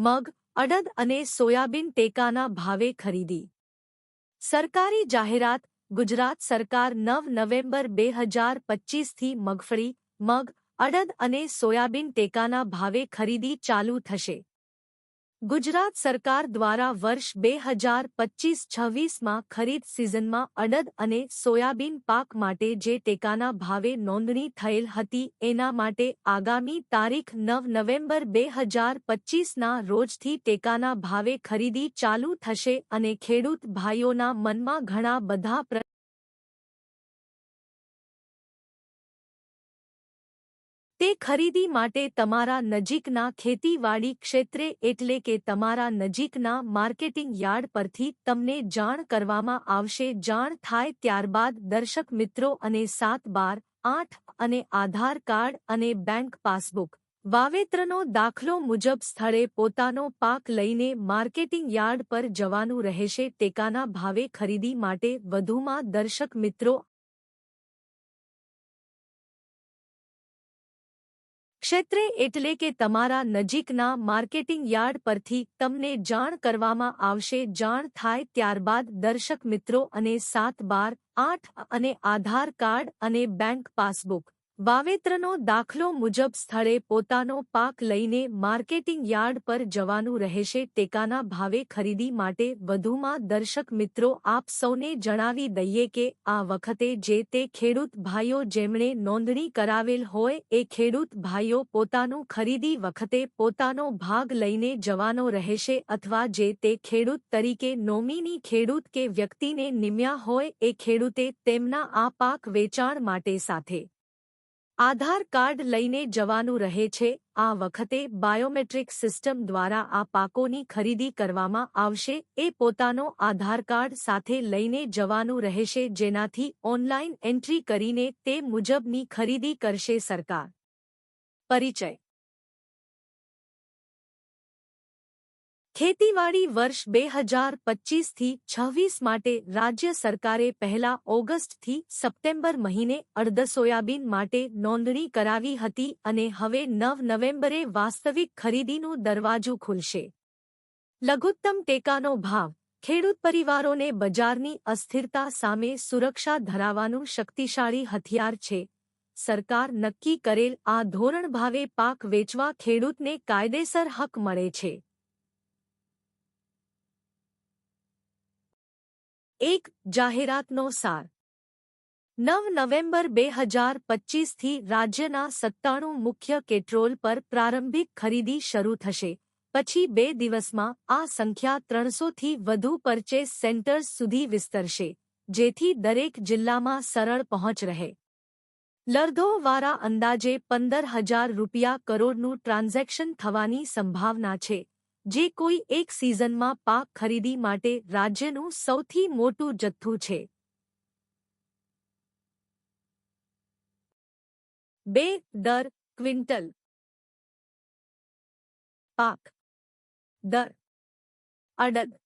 મગ, અડદ અને સોયાબીન ટેકાના ભાવે ખરીદી. સરકારી જાહેરાત, ગુજરાત સરકાર નવ નવેમ્બર બે હજાર પચીસથી મગફળી, મગ, અડદ અને સોયાબીન ટેકાના ભાવે ખરીદી ચાલુ થશે. ગુજરાત સરકાર દ્વારા વર્ષ બે હજાર પચીસ છવ્વીસમાં ખરીદ સિઝનમાં અડદ અને સોયાબીન પાક માટે જે ટેકાના ભાવે નોંધણી થયેલ હતી, એના માટે આગામી તારીખ નવ નવેમ્બર બે હજાર પચીસના રોજથી ટેકાના ભાવે ખરીદી ચાલુ થશે અને ખેડૂત ભાઈઓના મનમાં ઘણા બધા તે ખરીદી માટે તમારા નજીકના ખેતીવાડી ક્ષેત્રે એટલે કે તમારા નજીકના માર્કેટિંગ યાર્ડ પરથી તમને જાણ કરવામાં આવશે. જાણ થાય ત્યારબાદ દર્શક મિત્રો અને સાત બાર, આઠ અને આધાર કાર્ડ અને બેંક પાસબુક વાવેતરનો દાખલો મુજબ સ્થળે પોતાનો પાક લઈને માર્કેટિંગ યાર્ડ પર જવાનું રહેશે. ટેકાના ભાવે ખરીદી માટે વધુમાં દર્શક મિત્રો ક્ષેત્રે એટલે કે તમારા નજીકના માર્કેટિંગ યાર્ડ પરથી તમને જાણ કરવામાં આવશે. જાણ થાય ત્યારબાદ દર્શક મિત્રો અને સાત બાર, આઠ અને આધાર કાર્ડ અને બેંક પાસબુક. વાવેતરનો દાખલો મુજબ સ્થળે પોતાનો પાક લઈને માર્કેટિંગ યાર્ડ પર જવાનું રહેશે. ટેકાના ભાવે ખરીદી માટે વધુમાં દર્શક મિત્રો આપ સૌને જણાવી દઈએ કે આ વખતે જે તે ખેડૂત ભાઈઓ જેમણે નોંધણી કરાવેલ હોય એ ખેડૂત ભાઈઓ પોતાનું ખરીદી વખતે પોતાનો ભાગ લઈને જવાનો રહેશે અથવા જે તે ખેડૂત તરીકે નોમીની ખેડૂત કે વ્યક્તિને નિમ્યા હોય એ ખેડૂતે તેમના આ પાક વેચાણ માટે સાથે આધાર કાર્ડ લઈને જવાનું રહે છે, આ વખતે બાયોમેટ્રિક સિસ્ટમ દ્વારા આ પાકોની ખરીદી કરવામાં આવશે, એ પોતાનો આધાર કાર્ડ સાથે લઈને જવાનું રહેશે જેનાથી ઓનલાઈન એન્ટ્રી કરીને તે મુજબની ખરીદી કરશે સરકાર. પરિચય ખેતીવાડી વર્ષ બે હજાર પચીસથી છવ્વીસ માટે રાજ્ય સરકારે પહેલા ઓગસ્ટથી સપ્ટેમ્બર મહિને અડધ સોયાબીન માટે નોંધણી કરાવી હતી અને હવે નવ નવેમ્બરે વાસ્તવિક ખરીદીનું દરવાજું ખુલશે. લઘુત્તમ ટેકાનો ભાવ, ખેડૂત પરિવારોને બજારની અસ્થિરતા સામે સુરક્ષા ધરાવવાનું શક્તિશાળી હથિયાર છે. સરકાર નક્કી કરેલ આ ધોરણ ભાવે પાક વેચવા ખેડૂતને કાયદેસર હક મળે છે. એક જાહેરાતનો સાર. નવ નવેમ્બર બે હજાર પચીસથી રાજ્યના સત્તાણું મુખ્ય કેટ્રોલ પર પ્રારંભિક ખરીદી શરૂ થશે. પછી બે દિવસમાં આ સંખ્યા ત્રણસોથી વધુ પરચેસ સેન્ટર્સ સુધી વિસ્તરશે, જેથી દરેક જિલ્લામાં સરળ પહોંચ રહે. લર્ધોવાળા અંદાજે પંદર હજાર રૂપિયા કરોડનું ટ્રાન્ઝેક્શન થવાની સંભાવના છે. જે કોઈ એક સિઝનમાં પાક ખરીદી માટે રાજ્યનું સૌથી મોટું જથ્થું છે. બે દર ક્વિન્ટલ પાક દર અડદ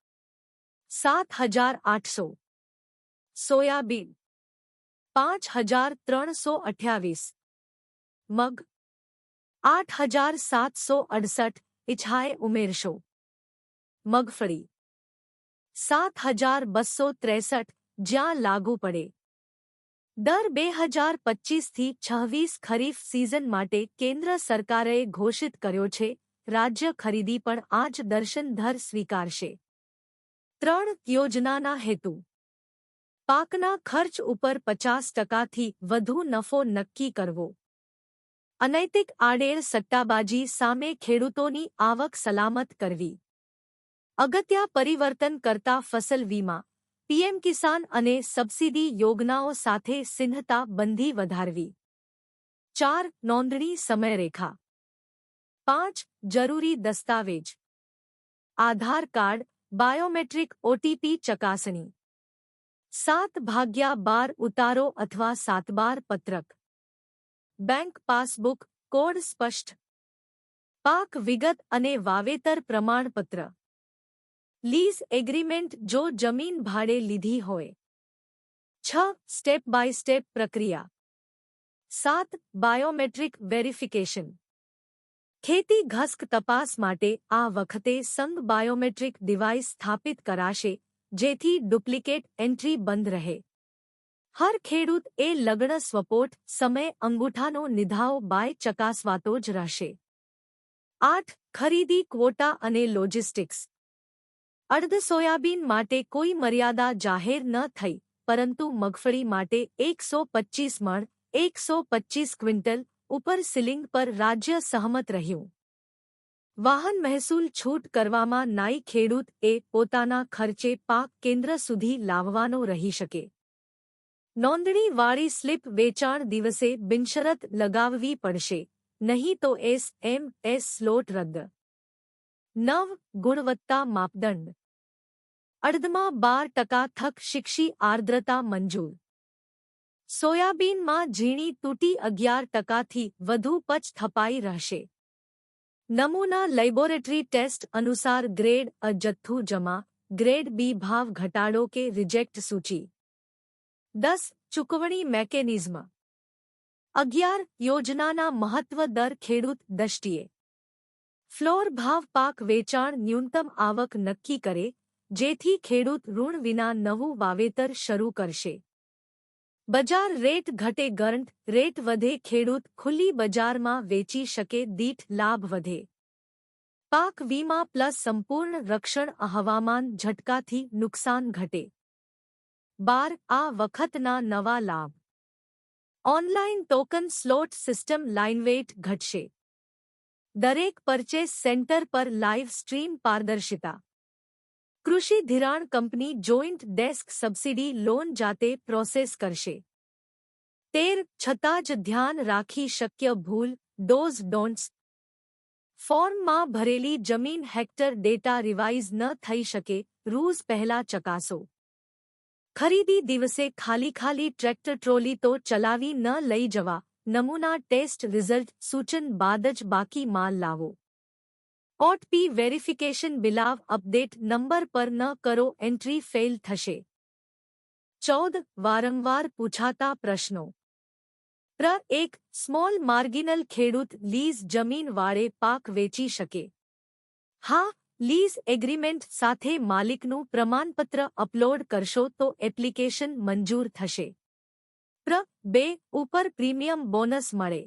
સાત હજાર આઠસો, સોયાબીન પાંચ હજાર ત્રણસો અઠ્યાવીસ, મગ આઠ હજાર સાતસો અડસઠ ઇચ્છાએ ઉમેરશો મગફળી સાત હજાર બસો ત્રેસઠ જ્યાં લાગુ પડે દર બે હજાર પચીસથી છવ્વીસ ખરીફ સિઝન માટે કેન્દ્ર સરકારે ઘોષિત કર્યો છે રાજ્ય ખરીદી પણ આ જ દર્શનધર સ્વીકારશે ત્રણ યોજનાના હેતુ પાકના ખર્ચ ઉપર પચાસ ટકાથી વધુ નફો નક્કી કરવો અનૈતિક આડેર સટ્ટાબાજી સામે ખેડૂતોની આવક સલામત કરવી. અગત્યા પરિવર્તન કરતા ફસલ વીમા. પીએમ કિસાન અને સબસિડી યોજનાઓ સાથે સિંહતા બંધી વધારવી. ચાર, નોંધણી સમયરેખા. પાંચ, જરૂરી દસ્તાવેજ. આધાર કાર્ડ, બાયોમેટ્રિક ઓટીપી ચકાસણી. સાત, ભાગ્યા બાર ઉતારો અથવા સાતબાર પત્રક. બેંક પાસબુક કોડ સ્પષ્ટ. પાક વિગત અને વાવેતર પ્રમાણપત્ર. લીઝ એગ્રીમેન્ટ જો જમીન ભાડે લીધી હોય. છ સ્ટેપ બાય સ્ટેપ પ્રક્રિયા. સાત બાયોમેટ્રિક વેરિફિકેશન. ખેતી ઘસ્ક તપાસ માટે આ વખતે સંઘ બાયોમેટ્રિક ડિવાઇસ સ્થાપિત કરાશે, જેથી ડુપ્લિકેટ એન્ટ્રી બંધ રહે. હર ખેડૂત એ લગ્ન સ્વપોટ, સમય, અંગૂઠાનો નિધાવ બાય ચકાસવાતો જ રહેશે. આઠ, ખરીદી ક્વોટા અને લોજિસ્ટિક્સ. અડધ સોયાબીન માટે કોઈ મર્યાદા જાહેર ન થઈ, પરંતુ મગફળી માટે એકસો પચ્ચીસ મણ, એકસો પચ્ચીસ ક્વિન્ટલ ઉપર સીલિંગ પર રાજ્ય સહમત રહ્યું. વાહન મહેસૂલ છૂટ કરવામાં નાઈ ખેડૂત એ પોતાના ખર્ચે પાક કેન્દ્ર સુધી લાવવાનો રહી શકે. નોંધણીવાળી સ્લીપ વેચાણ દિવસે બિનશરત લગાવવી પડશે, નહીં તો એસ એમ એસ સ્લોટ રદ. નવ, ગુણવત્તા માપદંડ. અડધમાં બાર ટકા થક શિક્ષી આર્દ્રતા મંજૂર. સોયાબીનમાં ઝીણી તૂટી અગિયાર ટકાથી વધુ પચ થપાઈ રહેશે. નમૂના લેબોરેટરી ટેસ્ટ અનુસાર ગ્રેડ અ જથ્થુ જમા, ગ્રેડ બી ભાવ ઘટાડો કે રિજેક્ટ સૂચિ. દસ ચૂકવણી મેકેનિઝમ અગિયાર યોજનાના મહત્વ દર ખેડૂત દષ્ટિએ ફ્લોર ભાવ પાક વેચાણ ન્યૂનતમ આવક નક્કી કરે જેથી ખેડૂત ઋણ વિના નવું વાવેતર શરૂ કરશે બજાર રેટ ઘટે ગરંટ રેટ વધે ખેડૂત ખુલ્લી બજારમાં વેચી શકે દીઠ લાભ વધે પાક વીમા પ્લસ સંપૂર્ણ રક્ષણ હવામાન ઝટકાથી નુકસાન ઘટે બાર આ વખતના નવા લાભ. Online token slot system line wait ઘટશે. દરેક પરચેસ સેન્ટર પર લાઇવ સ્ટ્રીમ પારદર્શિતા. કૃષિ ધિરાણ company joint desk subsidy loan જાતે પ્રોસેસ કરશે. તેર છતાં જ ધ્યાન રાખી શક્ય ભૂલ, ડોઝ ડોન્ટ્સ. ફોર્મમાં ભરેલી જમીન હેક્ટર ડેટા રિવાઇઝ ન થઈ શકે, રૂઝ પહેલા ચકાસો. ખરીદી દિવસે ખાલી ખાલી ટ્રેક્ટર ટ્રોલી તો ચલાવી ન લઈ જવા. નમૂના ટેસ્ટ રિઝલ્ટ સૂચન બાદ જ બાકી માલ લાવો. ઓટપી વેરિફિકેશન બિલાવ અપડેટ નંબર પર ન કરો એન્ટ્રી ફેલ થશે. ચૌદ વારંવાર પૂછાતા પ્રશ્નો. પ્ર એક સ્મોલ માર્ગિનલ ખેડૂત લીઝ જમીન વાળે પાક વેચી શકે. હા લીઝ એગ્રીમેન્ટ સાથે માલિકનું પ્રમાણપત્ર અપલોડ કરશો તો એપ્લિકેશન મંજૂર થશે. પ્ર બે ઉપર પ્રીમિયમ બોનસ મળે.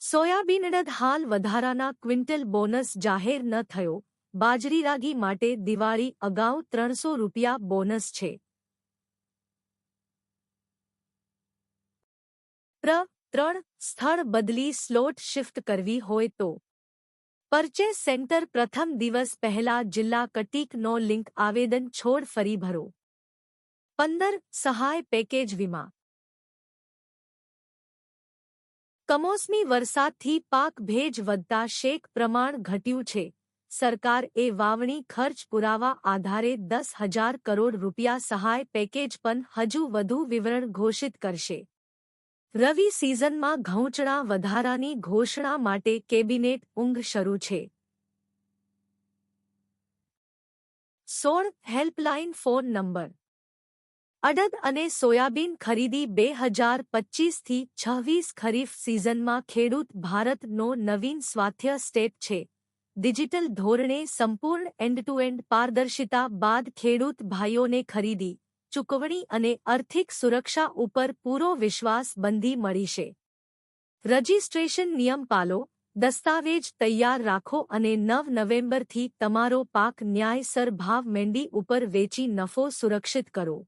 સોયાબીનડ હાલ વધારાના ક્વિન્ટલ બોનસ જાહેર ન થયો. બાજરી રાગી માટે દિવાળી અગાઉ ત્રણસો રૂપિયા બોનસ છે. પ્ર ત્રણ સ્થળ બદલી સ્લોટ શિફ્ટ કરવી હોય તો પરચેસ સેન્ટર પ્રથમ દિવસ પહેલા જિલ્લા કટીકનો લિંક આવેદન છોડ ફરી ભરો. પંદર સહાય પેકેજ વીમા. કમોસમી વરસાદથી પાક ભેજ વધતા શેક પ્રમાણ ઘટ્યું છે. સરકાર એ વાવણી ખર્ચ પુરાવા આધારે દસ હજાર કરોડ રૂપિયા સહાય પેકેજ પણ હજુ વધુ વિવરણ ઘોષિત કરશે. રવિ સિઝનમાં ઘઉંચણા વધારાની ઘોષણા માટે કેબિનેટ ઊંઘ શરૂ છે. સોળ હેલ્પલાઇન ફોન નંબર. અડદ અને સોયાબીન ખરીદી બે હજાર પચીસથી છવ્વીસ ખરીફ સિઝનમાં ખેડૂત ભારતનો નવીન સ્વાસ્થ્ય સ્ટેપ છે. ડિજિટલ ધોરણે સંપૂર્ણ એન્ડ ટુ એન્ડ પારદર્શિતા બાદ ખેડૂત ભાઈઓને ખરીદી. ચૂકવણી અને આર્થિક સુરક્ષા ઉપર પૂરો વિશ્વાસ બંધી મળી છે. રજિસ્ટ્રેશન નિયમ પાલો, દસ્તાવેજ તૈયાર રાખો અને નવ નવેમ્બરથી તમારો પાક ન્યાયસર ભાવ મેંડી ઉપર વેચી નફો સુરક્ષિત કરો.